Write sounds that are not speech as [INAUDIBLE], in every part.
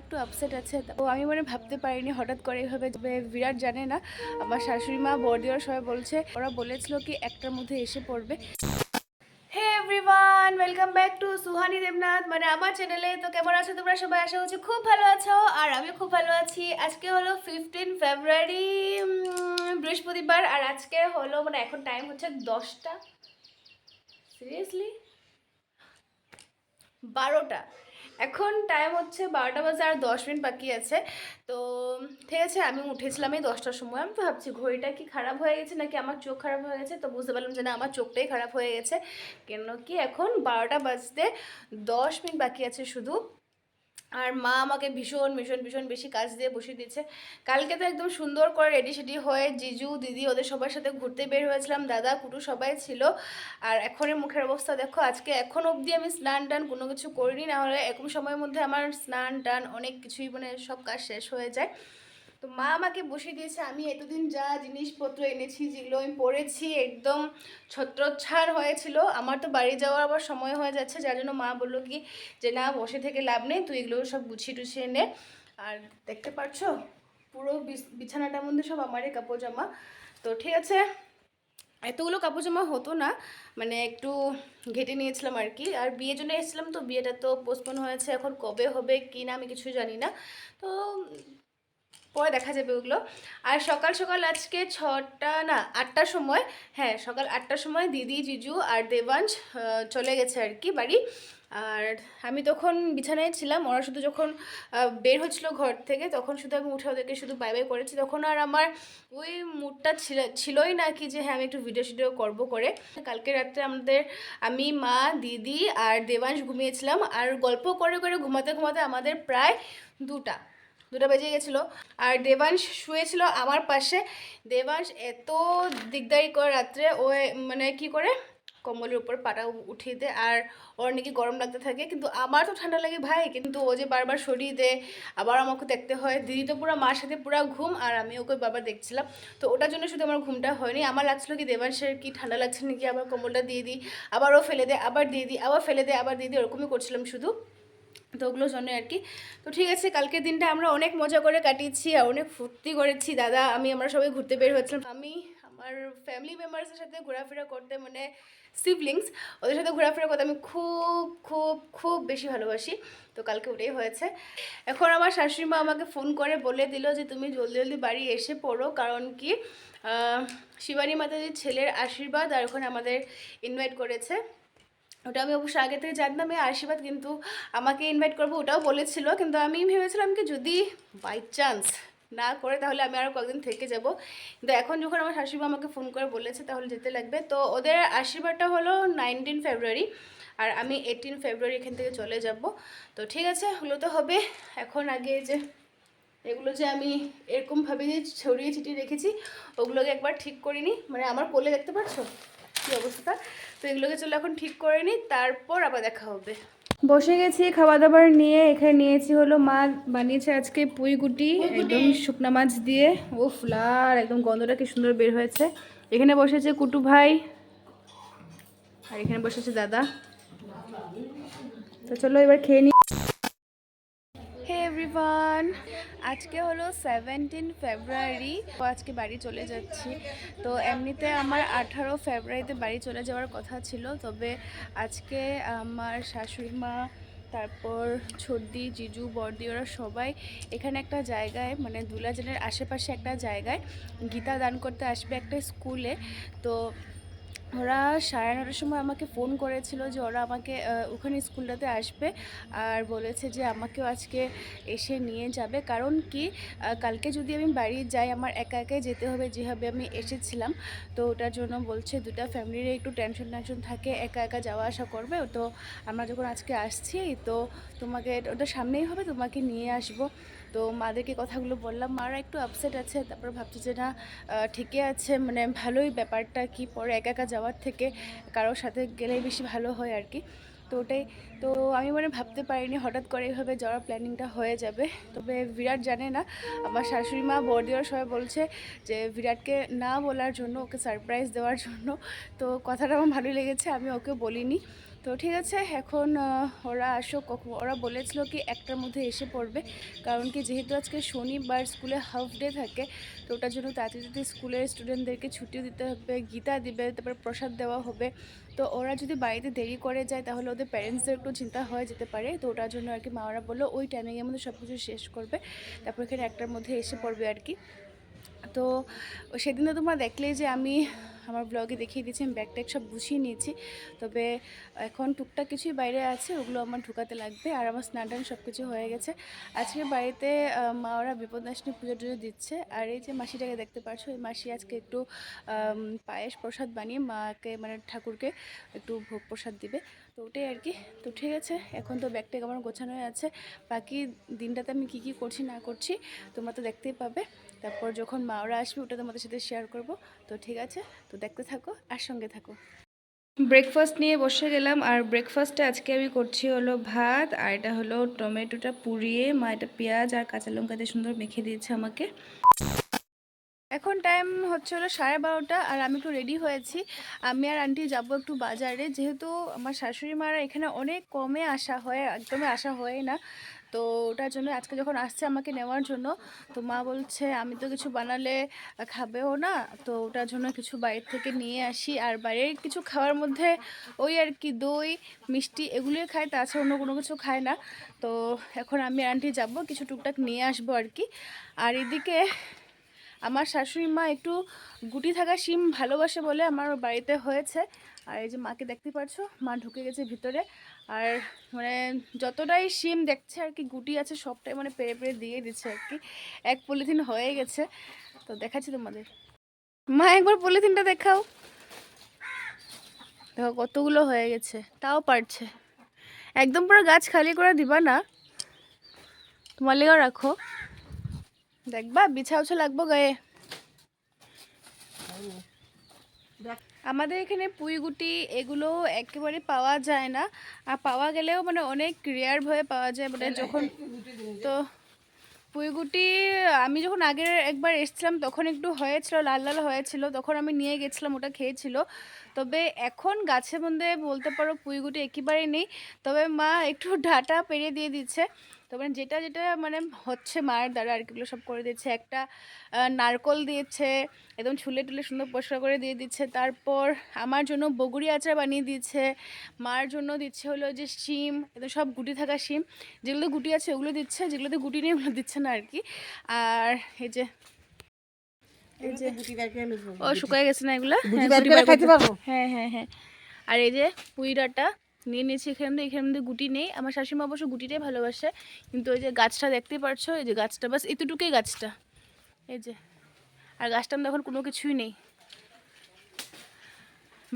একটু আপসেট আছে, তো আমি মানে ভাবতে পারিনি হঠাৎ করে এইভাবে তবে বিরাট জানে না, আমার শাশুড়ি মা বর্দিওরা সবাই বলছে, ওরা বলেছিল কি একটার মধ্যে এসে পড়বে। Hey everyone welcome back to Suhani Debnath মানে আমার চ্যানেলে তো কেমন আছো তোমরা সবাই? আশা করছি খুব ভালো আছো, আর আমি খুব ভালো আছি। আজকে হলো ফিফটিন ফেব্রুয়ারি বৃহস্পতিবার, আর আজকে হলো মানে এখন টাইম হচ্ছে দশটা। সিরিয়াসলি বারোটা। এখন টাইম হচ্ছে বারোটা বাজে আর দশ মিনিট বাকি আছে। তো, ঠিক আছে, আমি উঠেছিলাম এই দশটার সময়। আমি তো ভাবছি, ঘড়িটা কি খারাপ হয়ে গেছে নাকি আমার চোখ খারাপ হয়ে গেছে? তো বুঝতে পারলাম যে না, আমার চোখটাই খারাপ হয়ে গেছে। কেন কি এখন বারোটা বাজতে দশ মিনিট বাকি আছে শুধু। আর মা আমাকে ভীষণ ভীষণ ভীষণ বেশি কাজ দিয়ে বসিয়ে দিচ্ছে কালকে তো একদম সুন্দর করে রেডি সেডি হয়ে জিজু, দিদি ওদের সবার সাথে ঘুরতে বের হয়েছিলাম। দাদা, কুটু সবাই ছিল। আর এখনের মুখের অবস্থা দেখো, আজকে এখন অবধি আমি স্নান টান কোনো কিছু করিনি। না হলে এরকম সময়ের মধ্যে আমার স্নান টান অনেক কিছুই মানে সব কাজ শেষ হয়ে যায়। তো মা আমাকে বসিয়ে দিয়েছে, আমি এতদিন যা জিনিসপত্র এনেছি, যেগুলো আমি পড়েছি, একদম ছত্রচ্ছাড় হয়েছিল, আমার তো বাড়ি যাওয়ার আবার সময় হয়ে যাচ্ছে, যার জন্য মা বলল কি যে, না, বসে থেকে লাভ নেই, তুই এগুলো সব গুছিয়ে টুছিয়ে নে। আর দেখতে পাচ্ছ পুরো বিছ- বিছানাটার মধ্যে সব আমারই কাপড় জামা তো ঠিক আছে, এতগুলো কাপড় জামা হতো না মানে একটু ঘেটে নিয়েছিলাম আর কি। আর বিয়ের জন্য এসেছিলাম তো, বিয়েটা তো পোস্টপোন হয়েছে, এখন কবে হবে, কি না, আমি কিছুই জানি না। তো পরে দেখা যাবে ওগুলো। আর সকাল সকাল আজকে ছটা, না, আটটার সময় হ্যাঁ সকাল আটটার সময় দিদি, জিজু আর দেবাংশ চলে গেছে আর কি বাড়ি। আর আমি তখন বিছানায় ছিলাম, ওরা শুধু যখন বের হচ্ছিল ঘর থেকে, তখন শুধু আমি উঠে ওদেরকে শুধু বাই বাই করেছি। তখন আর আমার ওই মুডটা ছিল, ছিলই না কি যে হ্যাঁ আমি একটু ভিডিও শিডিও করব করে। কালকে রাত্রে আমাদের, আমি, মা, দিদি আর দেবাংশ ঘুমিয়েছিলাম। আর গল্প করে করে ঘুমাতে ঘুমাতে আমাদের প্রায় দুটা। দুটো বেজে গেছিল। আর দেবাংশ শুয়েছিল আমার পাশে। দেবাংশ এত দিকদারি করে রাত্রে, ও মানে কি করে? কম্বলের উপর পাটা উঠিয়ে দেয়। আর ওর নাকি গরম লাগতে থাকে। কিন্তু আমার তো ঠান্ডা লাগে ভাই। কিন্তু ও যে বারবার সরিয়ে দেয়, আবার আমাকে দেখতে হয়। দিদি তো পুরো মার সাথে পুরো ঘুম। আর আমি ওকে বারবার দেখছিলাম। তো ওটার জন্য শুধু আমার ঘুমটা হয়নি। আমার লাগছিল কি দেবাংশের কি ঠান্ডা লাগছে নাকি? আবার কম্বলটা দিয়ে দিই। আবার ও ফেলে দেয়, আবার দিয়ে দিই, আবার ফেলে দেয়, আবার দিয়ে দিই। ওরকমই করছিলাম শুধু। তো ওগুলোর জন্য আর কি। তো ঠিক আছে, কালকের দিনটা আমরা অনেক মজা করে কাটিয়েছি আর অনেক ফুর্তি করেছি। দাদা, আমি আমরা সবাই ঘুরতে বের হয়েছিলাম। আমি, আমার ফ্যামিলি মেম্বার্সের সাথে ঘোরাফেরা করতে মানে সিবলিংস ওদের সাথে ঘোরাফেরা করতে আমি খুব খুব খুব বেশি ভালোবাসি। তো কালকে ওটাই হয়েছে। এখন আমার শাশুড়ি মা আমাকে ফোন করে, বলে দিল যে তুমি জলদি জলদি বাড়ি এসে পড়ো। কারণ কি শিবানী মাতাজির ছেলের আশীর্বাদ আর ওখানে আমাদের ইনভাইট করেছে। ওটা আমি অবশ্য আগে থেকে জানতাম এই আশীর্বাদ কিন্তু আমাকে ইনভাইট করব, ওটাও বলেছিল। কিন্তু আমি ভেবেছিলাম কি যদি বাই চান্স না করে, তাহলে আমি আরও কয়েকদিন থেকে যাব। কিন্তু এখন যখন আমার শাশুড়ি আমাকে ফোন করে বলেছে, তাহলে যেতে লাগবে। তো ওদের আশীর্বাদটা হলো নাইনটিন ফেব্রুয়ারি আর আমি এইটিন ফেব্রুয়ারি এখান থেকে চলে যাব। তো ঠিক আছে, হলো তো হবে। এখন আগে যে এগুলো যে আমি এরকমভাবে যে ছড়িয়ে ছিটিয়ে রেখেছি, ওগুলোকে একবার ঠিক করিনি। মানে আমার কোলে দেখতে পাচ্ছো কী অবস্থা? তো এগুলোকে চলে এখন ঠিক করে নিই তারপর আবার দেখা হবে। বসে গেছি খাওয়া দাবার নিয়ে এখানে নিয়েছি হলো মা বানিয়েছে আজকে পুঁই গুটি একদম শুকনা মাছ দিয়ে। ও ফ্লার একদম গন্ধটা কি সুন্দর বের হয়েছে। এখানে বসেছে কুটু ভাই আর এখানে বসেছে দাদা। তো চলো এবার খেয়ে নিই এভরিওয়ান আজকে হলো সেভেন্টিন ফেব্রুয়ারি তো আজকে বাড়ি চলে যাচ্ছি। তো এমনিতে আমার আঠারো ফেব্রুয়ারিতে বাড়ি চলে যাওয়ার কথা ছিল, তবে আজকে আমার শাশুড়ি মা, তারপর ছর্দি, জিজু, বর্দি, ওরা সবাই এখানে একটা জায়গায় মানে দুলাজেনের আশেপাশে একটা জায়গায় গীতা দান করতে আসবে একটা স্কুলে। তো ওরা সাড়ে নটার সময় আমাকে ফোন করেছিল যে ওরা আমাকে ওখানে স্কুলটাতে আসবে আর বলেছে যে আমাকেও আজকে এসে নিয়ে যাবে। কারণ কি কালকে যদি আমি বাড়ি যাই আমার একা একাই যেতে হবে যেভাবে আমি এসেছিলাম, তো ওটার জন্য বলছে দুটা ফ্যামিলির একটু টেনশন টেনশন থাকে, একা একা যাওয়া আসা করবে। তো আমরা যখন আজকে আসছি, তো তোমাকে, ওটা সামনেই হবে, তোমাকে নিয়ে আসব। তো মাদেরকে কথাগুলো বললাম, মারা একটু আপসেট আছে, তারপর ভাবছি যে না ঠিকই আছে মানে ভালোই ব্যাপারটা, কি পরে একা একা যাওয়ার থেকে কারোর সাথে গেলেই বেশি ভালো হয় আর কি। তো ওটাই, তো আমি মানে ভাবতে পারিনি হঠাৎ করে এইভাবে যাওয়ার প্ল্যানিংটা হয়ে যাবে। তবে বিরাট জানে না, আমার শাশুড়ি মা বর্দিওরা সবাই বলছে যে বিরাটকে না বলার জন্য, ওকে সারপ্রাইজ দেওয়ার জন্য, তো কথাটা আমার ভালোই লেগেছে, আমি ওকে বলিনি। তো ঠিক আছে, এখন ওরা আসো ওরা বলেছিল কি একটার মধ্যে এসে পড়বে। কারণ কি যেহেতু আজকে শনিবার স্কুলে হাফ ডে থাকে, তো ওটার জন্য তাড়াতাড়ি স্কুলের স্টুডেন্টদেরকে ছুটি দিতে হবে, গীতা দিবে, তারপর প্রসাদ দেওয়া হবে। তো ওরা যদি বাড়িতে দেরি করে যায়, তাহলে ওদের প্যারেন্টসদের একটু চিন্তা হয়ে যেতে পারে। তো ওটার জন্য আর কি মাওরা বলল, ওই টাইমিংয়ের মধ্যে সব কিছু শেষ করবে। তারপর এখানে একটার মধ্যে এসে পড়বে আর কি। তো সেদিন তোমরা দেখলেই যে আমি আমার ব্লগে দেখিয়ে দিয়েছি, আমি ব্যাগ ট্যাগ সব গুছিয়ে নিয়েছি। তবে এখন টুকটাক কিছুই বাইরে আছে, ওগুলো আমার ঢুকাতে লাগবে আর আমার স্নান টান সব কিছু হয়ে গেছে। আজকে বাড়িতে মা ওরা বিপদনাশিনী পুজো টুজো দিচ্ছে। আর এই যে মাসিটাকে দেখতে পাচ্ছ এই মাসি আজকে একটু পায়েস প্রসাদ বানিয়ে মাকে মানে ঠাকুরকে একটু ভোগ প্রসাদ দিবে। তো ওটাই আর কি। তো ঠিক আছে, এখন তো ব্যাগ ট্যাগ আমার গোছানোই আছে। বাকি দিনটাতে আমি কী কী করছি না করছি তোমরা তো দেখতেই পাবে। তারপর যখন মা ওরা আসবে, ওটা তোমাদের সাথে শেয়ার করব। তো ঠিক আছে, তো দেখতে থাকো আর সঙ্গে থাকো। ব্রেকফাস্ট নিয়ে বসে গেলাম, আর ব্রেকফাস্টে আজকে আমি করছি হলো ভাত, আর এটা হলো টমেটোটা পুড়িয়ে, মা এটা পেঁয়াজ আর কাঁচা লঙ্কা দিয়ে সুন্দর মেখে দিয়েছে আমাকে। এখন টাইম হচ্ছে হলো সাড়ে বারোটা, আর আমি একটু রেডি হয়েছি। আমি আর আন্টি যাব একটু বাজারে, যেহেতু আমার শাশুড়ি মারা এখানে অনেক কমে আসা হয়, একদমই আসা হয় না। তো ওটার জন্য আজকে যখন আসছে আমাকে নেওয়ার জন্য, তো মা বলছে, আমি তো কিছু বানালে খাবেও না। তো ওটার জন্য কিছু বাইরে থেকে নিয়ে আসি। আর বাইরের কিছু খাওয়ার মধ্যে ওই আর কি, দই, মিষ্টি এগুলোই খায় তাছাড়া অন্য কোনো কিছু খায় না। তো এখন আমি আন্টি যাব, কিছু টুকটাক নিয়ে আসব আর কি। আর এদিকে আমার শাশুড়ি মা একটু গুটি থাকা সিম ভালোবাসে বলে আমার বাড়িতে হয়েছে। আর এই যে মাকে দেখতে পারছ মা ঢুকে গেছে ভিতরে। আর মানে যতটাই শিম দেখছে আর কি, গুটি আছে সবটাই মানে পেরে পেরে দিয়ে দিচ্ছে আর কি। এক পলিথিন হয়ে গেছে, তো দেখাচ্ছি তোমাদের। মা, একবার পলিথিনটা দেখাও। দেখো কতগুলো হয়ে গেছে, তাও পারছে। একদম পুরো গাছ খালি করে দিবা না। তোমার লেগেও রাখো। দেখবা বিছা উছা লাগবো গায়ে। আমাদের এখানে পুঁইগুটি, এগুলো একেবারে পাওয়া যায় না। আর পাওয়া গেলেও মানে অনেক রেয়ার ভাবে পাওয়া যায়। মানে যখন তো পুঁইগুটি, আমি যখন আগের একবার এসেছিলাম, তখন একটু হয়েছিল, লাল লাল হয়েছিল, তখন আমি নিয়ে গেছিলাম, ওটা খেয়েছিল। তবে এখন গাছের মধ্যে বলতে পারো পুঁইগুটি একেবারেই নেই। তবে মা একটু ডাটা পেরিয়ে দিয়ে দিচ্ছে। তবে যেটা যেটা মানে হচ্ছে মায়ের দ্বারা আর কিগুলো সব করে দিচ্ছে একটা নারকল দিয়েছে একদম ছুলে টুলে সুন্দর পরিষ্কার করে দিয়ে দিচ্ছে। তারপর আমার জন্য বগুড়ি আচার বানিয়ে দিচ্ছে মার জন্য দিচ্ছে হলো যে শিম একদম সব গুটি থাকা শিম। যেগুলো গুটি আছে ওগুলো দিচ্ছে যেগুলোতে গুটি নেই ওগুলো দিচ্ছে না আর কি। আর এই যে ও শুকায় গেছে না এগুলো? হ্যাঁ? হ্যাঁ হ্যাঁ হ্যাঁ। আর এই যে পুইডাটা নিয়ে নিয়েছি এখান থেকে এখান থেকে গুটি নেই। আমার শাশুড়িমা অবশ্য গুটিটাই ভালোবাসে। কিন্তু ওই যে গাছটা দেখতে পারছ এই যে গাছটা, বাস এতটুকুই গাছটা। এই যে, আর গাছটা এখন কোনো কিছুই নেই।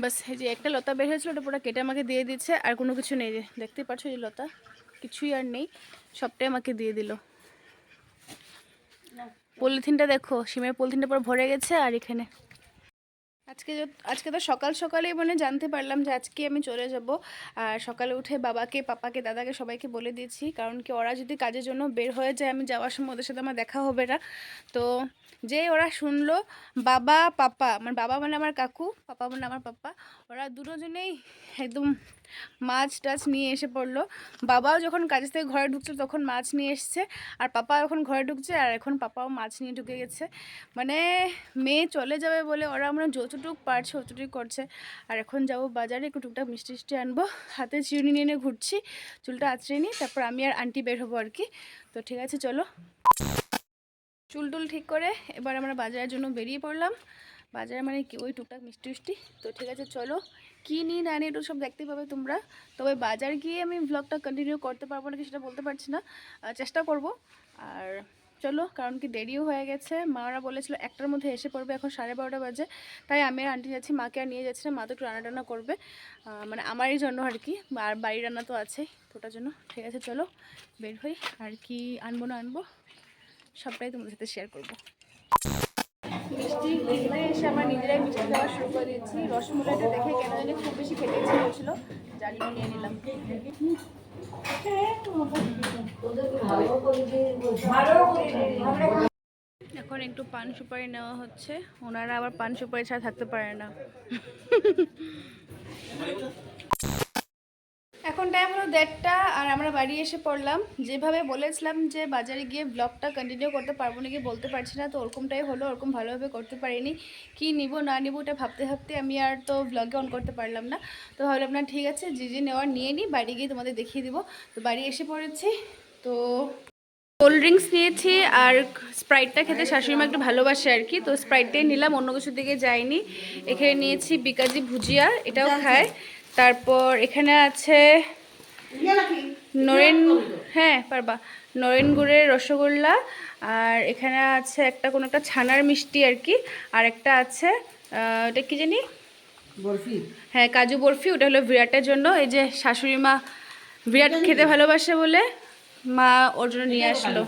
বাস এই যে একটা লতা বের হয়েছিল, ওটা পুরো কেটে আমাকে দিয়ে দিচ্ছে আর কোনো কিছু নেই। যে দেখতে পাচ্ছ এই লতা, কিছুই আর নেই, সবটাই আমাকে দিয়ে দিল। পলিথিনটা দেখো সিমের পলিথিনটা পুরো ভরে গেছে, আর এখানে আজকে আজকে তো সকাল সকালেই মানে জানতে পারলাম যে আজকে আমি চলে যাব। আর সকালে উঠে বাবাকে, পাপাকে, দাদাকে সবাইকে বলে দিয়েছি। কারণ কি ওরা যদি কাজের জন্য বের হয়ে যায়, আমি যাওয়ার সময় ওদের সাথে আমার দেখা হবে না। তো যে ওরা শুনলো, বাবা, পাপা মানে বাবা মানে আমার কাকু, পাপা মানে আমার পাপা, ওরা দুজনেই একদম মাছ টাছ নিয়ে এসে পড়ল। বাবাও যখন কাজের থেকে ঘরে ঢুকছিল তখন মাছ নিয়ে এসছে। আর পাপা এখন ঘরে ঢুকছে আর এখন পাপাও মাছ নিয়ে ঢুকে গেছে। মানে মেয়ে চলে যাবে বলে ওরা আমরা যতটুকু পারছে অতটুকু করছে। আর এখন যাব বাজারে, একটু টুকটাক মিষ্টি মিষ্টি আনব। হাতে চিরুনি নিয়ে ঘুরছি, চুলটা আঁচড়ে নিই, তারপর আমি আর আন্টি বের হব আর কি। তো ঠিক আছে, চলো। চুল টুল ঠিক করে এবার আমরা বাজারের জন্য বেরিয়ে পড়লাম। বাজারে মানে কি, ওই টুকটাক মিষ্টি মিষ্টি তো ঠিক আছে, চলো। কী নিই না নিই সব দেখতে পাবে তোমরা? তবে বাজার গিয়ে আমি ব্লগটা কন্টিনিউ করতে পারব নাকি সেটা বলতে পারছি না। চেষ্টা করব। আর চলো, কারণ কি দেরিও হয়ে গেছে। মারা বলেছিল একটার মধ্যে এসে পড়বে, এখন সাড়ে বারোটা বাজে। তাই আমি আর আন্টি যাচ্ছি, মাকে আর নিয়ে যাচ্ছি না, মা তো একটু রান্না করবে। মানে আমারই জন্য আর কি, আর বাড়ি রান্না তো আছেই তো ওটার জন্য। ঠিক আছে, চলো, বের হই। আর কি আনব না আনব, সবটাই তোমাদের সাথে শেয়ার করব। মিষ্টি এখানে এসে আমরা নিজেরাই মিষ্টি খাওয়া শুরু করে দিয়েছি। রসমলাইটা দেখে কেন জানি খুব বেশি খেতে ইচ্ছে হচ্ছিল যার জন্য নিয়ে নিলাম। এখন একটু পান সুপারি নেওয়া হচ্ছে। ওনারা আবার পান সুপারি ছাড়া থাকতে পারে না। এখন টাইম হলো দেড়টা আর আমরা বাড়ি এসে পড়লাম। যেভাবে বলেছিলাম যে বাজারে গিয়ে ব্লগটা কন্টিনিউ করতে পারব নাকি বলতে পারছি না তো ওরকমটাই হলো ওরকম ভালোভাবে করতে পারিনি। কি নিব না নিব ওটা ভাবতে ভাবতে আমি আর তো ব্লগে অন করতে পারলাম না। তো ভাবলাম না ঠিক আছে যে যে নেওয়ার নিয়ে নিই বাড়ি গিয়ে তোমাদের দেখিয়ে দিব। তো বাড়ি এসে পড়েছি। তো কোল্ড ড্রিঙ্কস নিয়েছি আর স্প্রাইটটা খেতে শাশুড়ি মা একটু ভালোবাসে আর কি। তো স্প্রাইটটাই নিলাম অন্য কিছুর দিকে যাইনি। এখানে নিয়েছি বিকাজি ভুজিয়া এটাও খায়। তারপর এখানে আছে নরেন হ্যাঁ পারবা। নরেন গুড়ের রসগোল্লা আর এখানে আছে একটা কোনো একটা ছানার মিষ্টি আর কি আর একটা আছে ওটা কি জানি? বরফি। হ্যাঁ কাজু বরফি ওটা হলো বিরাটের জন্য। এই যে শাশুড়ি মা বিরাট খেতে ভালোবাসে বলে মা ওর জন্য নিয়ে আসলো।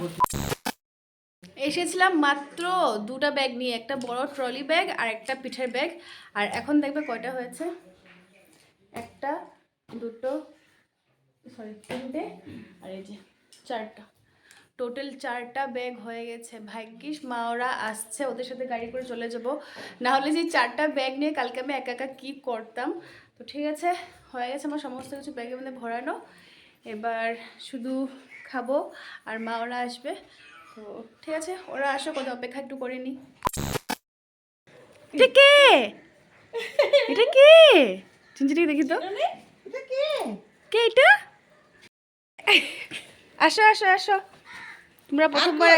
এসেছিলাম মাত্র দুটা ব্যাগ নিয়ে একটা বড় ট্রলি ব্যাগ আর একটা পিঠের ব্যাগ। আর এখন দেখবে কয়টা হয়েছে? একটা দুটো সরি তিনটে আর এই যে চারটা। টোটাল চারটা ব্যাগ হয়ে গেছে। ভাগ্যিস মা ওরা আসছে ওদের সাথে গাড়ি করে চলে যাব। না হলে যে চারটা ব্যাগ নিয়ে কালকে আমি একা একা কী করতাম? তো ঠিক আছে হয়ে গেছে আমার সমস্ত কিছু ব্যাগের মধ্যে ভরানো। এবার শুধু খাব আর মা ওরা আসবে। তো ঠিক আছে ওরা আসো কত অপেক্ষা একটু করে নি। এটা কে? [LAUGHS] এটা কে? দেখি তো। কে? কে এটা? আসো আসো আসো। তোমরা প্রথমবার?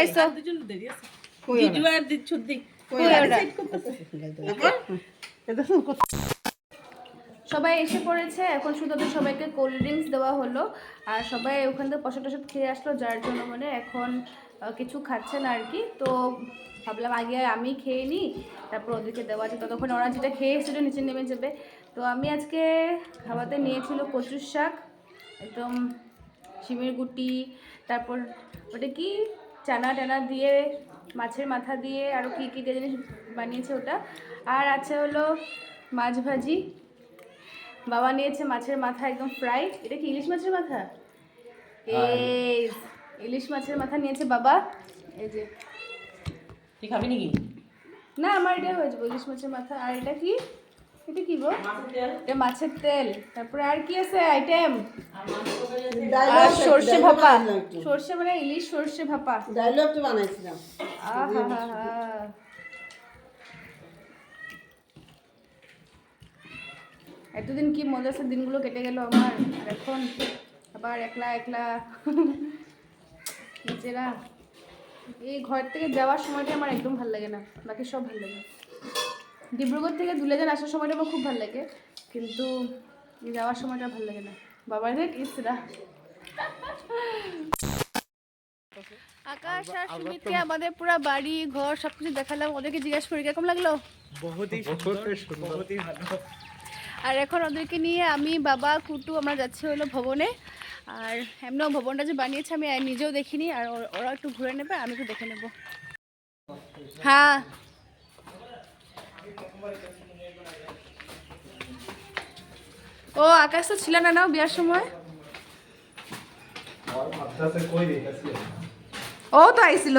সবাই এসে পড়েছে। এখন শুধু ওদের সবাইকে কোল্ড ড্রিঙ্কস দেওয়া হলো। আর সবাই ওখান থেকে প্রসাদ টসাদ খেয়ে আসলো যার জন্য মানে এখন কিছু খাচ্ছে না আর কি। তো ভাবলাম আগে আমি খেয়ে নিই তারপর ওদেরকে দেওয়া আছে ততক্ষণ ওরা যেটা খেয়ে সেটা নিচে নেমে যাবে। তো আমি আজকে খাওয়াতে নিয়েছিল কচুর শাক একদম শিমের গুটি তারপর ওটা কি চানা টানা দিয়ে মাছের মাথা দিয়ে আরও কী কী দিয়ে জিনিস বানিয়েছে ওটা। আর আছে হলো মাছ ভাজি। বাবা নিয়েছে মাছের মাথা একদম ফ্রাই এটা কি ইলিশ মাছের মাথা? এই ইলিশ মাছের মাথা নিয়েছে বাবা। এই যে তুই খাবি নাকি? না আমার এটা হয়ে যাবে ইলিশ মাছের মাথা। আর এটা কি? এটা কি গো? এটা মাছের তেল। তারপরে আর কি আছে আইটেম আর সর্ষে ভাপা। সর্ষে মানে ইলিশ সর্ষে ভাপা। ডায়লগটা বানাইছিলাম। আহা হা হা এতদিন কি মজার দিনগুলো কেটে গেল আমার। আর এখন আবার একলা একলা। নিজেরা এই ঘর থেকে যাওয়ার সময়টা আমার একদম ভালো লাগে না। বাকি সব ভালো লাগে। ডিব্রুগড় থেকে দুলেজান আসার সময়টা আমার খুব ভালো লাগে। কিন্তু যাওয়ার সময়টা ভালো লাগে না। বাবার রেট ইসরা আকাশ আর সুমিতকে আমাদের পুরো বাড়ি ঘর সবকিছু দেখালাম। ওদেরকে জিজ্ঞেস করি কেমন লাগল? বহুতই সুন্দর। বহুতই ভালো। আর এখন ওদেরকে নিয়ে আমি বাবা কুটু আমরা যাচ্ছি হলো ভবনে। আর এমন ভবনটা যে বানিয়েছে আমি নিজেও দেখিনি, আর ওরা একটু ঘুরে নেবে, আমি একটু দেখে নেব। হ্যাঁ। ও, আকাশ তো ছিল না, নাও বিয়ার সময়? ও তো আইছিল।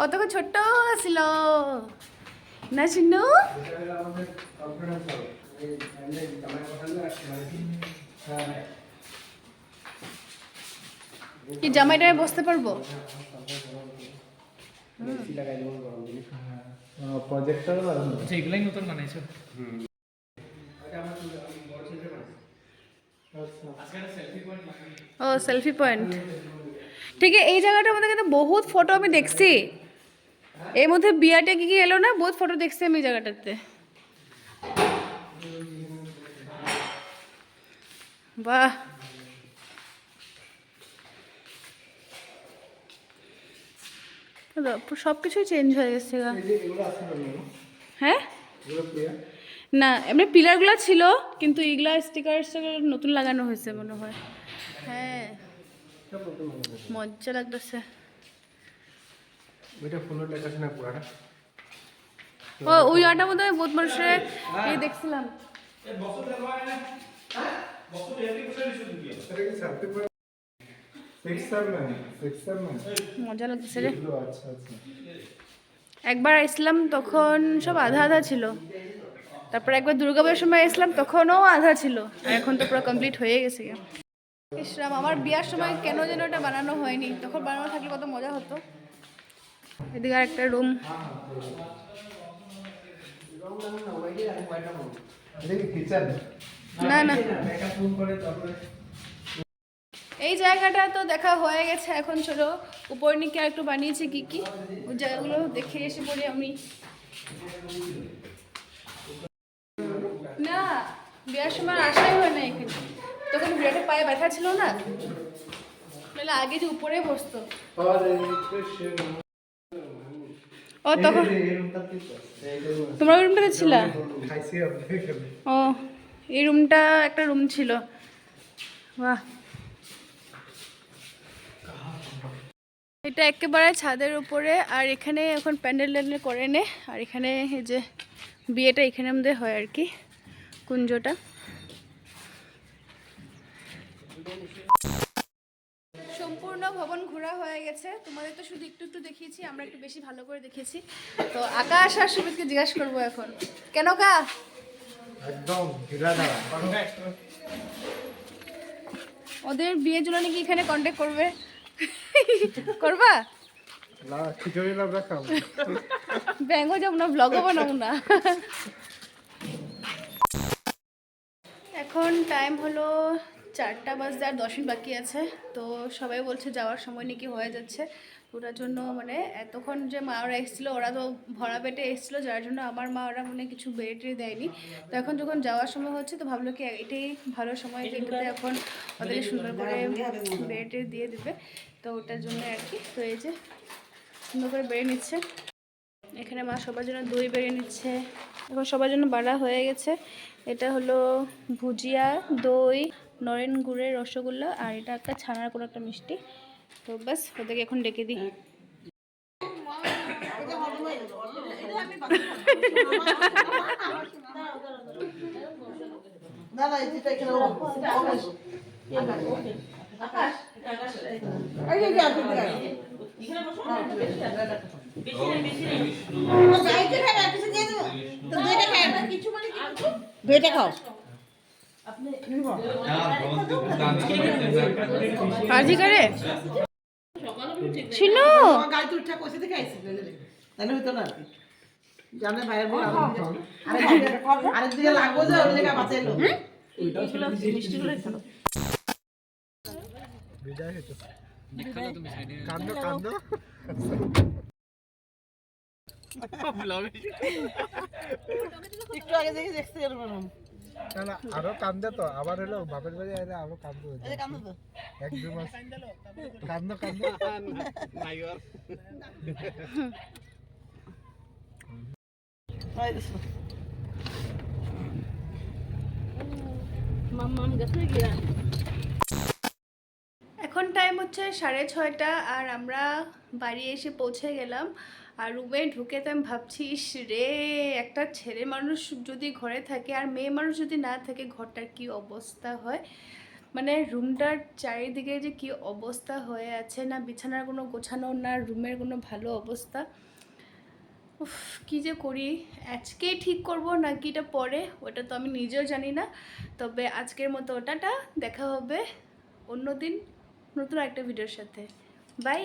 ও তো ছোট্ট ছিল না চিনু হ্যাঁ কি জামাইটায় বসতে পারব? ও সেলফি পয়েন্ট ঠিক এই জায়গাটার মধ্যে কিন্তু বহুত ফটো আমি দেখছি। এর মধ্যে বিয়াটা কি কি এলো না, বহুত ফটো দেখছি আমি জায়গাটাতে। বাহ! সব কিছুই চেঞ্জ হয়ে গেছে গা। হ্যাঁ? না এমনি পিলারগুলো ছিল কিন্তু এগুলা স্টিকার নতুন লাগানো হয়েছে মনে হয়। হ্যাঁ। মজা লাগতেছে। ও ওই আটা মধ্যে আমি বহুত মানুষের এই দেখছিলাম। মজা রে। একবার আসলাম তখন সব আধা আধা ছিল। তারপর একবার দুর্গাপুজোর সময় এসলাম তখনও আধা ছিল। আর এখন তো পুরো কমপ্লিট হয়ে গেছে ইসলাম আমার বিয়ার সময় কেন যেন এটা বানানো হয়নি। তখন বানানো থাকলে কত মজা হতো। এদিকে আর একটা রুম না না। এই জায়গাটা তো দেখা হয়ে গেছে, এখন চলো উপর নিকে একটু বানিয়েছে কি কি। ওই জায়গাগুলো দেখে এসে পড়ি আমি। না, বিয়ার সময় আসাই হয় না এখানে। তখন বিরাটের পায়ে ব্যথা ছিল না? নাহলে আগে যে উপরে বসতো। ও, তখন তোমরা ওই রুমটাতে ছিলা? ও, এই রুমটা একটা রুম ছিল। বাহ। এটা একেবারে ছাদের উপরে আর এখানে এখন প্যান্ডেল ট্যান্ডেল করে নে। আর এখানে এই যে বিয়েটা এখানে আমাদের হয় আর কি কুঞ্জটা। সম্পূর্ণ ভবন ঘোরা হয়ে গেছে। তোমাদের তো শুধু একটু একটু দেখিয়েছি আমরা একটু বেশি ভালো করে দেখেছি। তো আকাশ আর সুমিতকে জিজ্ঞাসা করব এখন। কেন কা? একদম ওদের বিয়ের জন্য নাকি এখানে কন্ট্যাক্ট করবে? [LAUGHS] করবা? না খিচুড়ি লাবড়া খাও ব্যাঙ্গও যাব না ব্লগও বানাবো না। এখন টাইম হলো চারটা বাজতে আর দশ মিনিট বাকি আছে। তো সবাই বলছে যাওয়ার সময় নাকি হয়ে যাচ্ছে। ওটার জন্য মানে এতক্ষণ যে মা ওরা এসেছিল ওরা তো ভরা পেটে এসেছিল যার জন্য আমার মা ওরা মানে কিছু বেড়ে টেড়ে দেয়নি। তো এখন যখন যাওয়ার সময় হচ্ছে তো ভাবলো কি এটাই ভালো সময় যে এটাতে এখন ওদেরকে সুন্দর করে বেড়ে টেড়ে দিয়ে দেবে। তো ওটার জন্য আর কি তো এই যে সুন্দর করে বেড়ে নিচ্ছে। এখানে মা সবার জন্য দই বেড়ে নিচ্ছে। এখন সবার জন্য বাড়া হয়ে গেছে। এটা হলো ভুজিয়া দই নরেন গুড়ের রসগোল্লা আর এটা একটা ছানার কোনো একটা মিষ্টি। তো ব্যাস ওদেরকে এখন ডেকে দিই। দাদা দুইটা খাই কিছু মানে দুইটা খাও আজি করে ছিল গাইতে উঠা কষে দেখে আইছি তাহলে হইতো না জানে ভাইয়ের বউ আরেক লাগবো যে ওই বাঁচাইলো। বিদায় হইতো। কান্দো কান্দো। একটু আগে দেখে দেখতে এরকম না না আরও কান্দে তো। আবার হলো বাপের বাড়ি আইলে আরও কান্দো তো। এক দু মাস। কান্দো কান্দো। হয় দেখো এখন টাইম হচ্ছে সাড়ে ছয়টা আর আমরা বাড়ি এসে পৌঁছে গেলাম। আর রুমে ঢুকে তো আমি ভাবছি রে, একটা ছেলে মানুষ যদি ঘরে থাকে আর মেয়ে মানুষ যদি না থাকে, ঘরটার কি অবস্থা হয়? মানে রুমটার চারিদিকে যে কি অবস্থা হয়ে আছে না, বিছানার কোনো গোছানো না, রুমের কোনো ভালো অবস্থা। উফ, কী যে করি? আজকেই ঠিক করব নাকি এটা পরে, ওটা তো আমি নিজেও জানি না। তবে আজকের মতো ওটাটা দেখা হবে অন্যদিন নতুন একটা ভিডিওর সাথে। বাই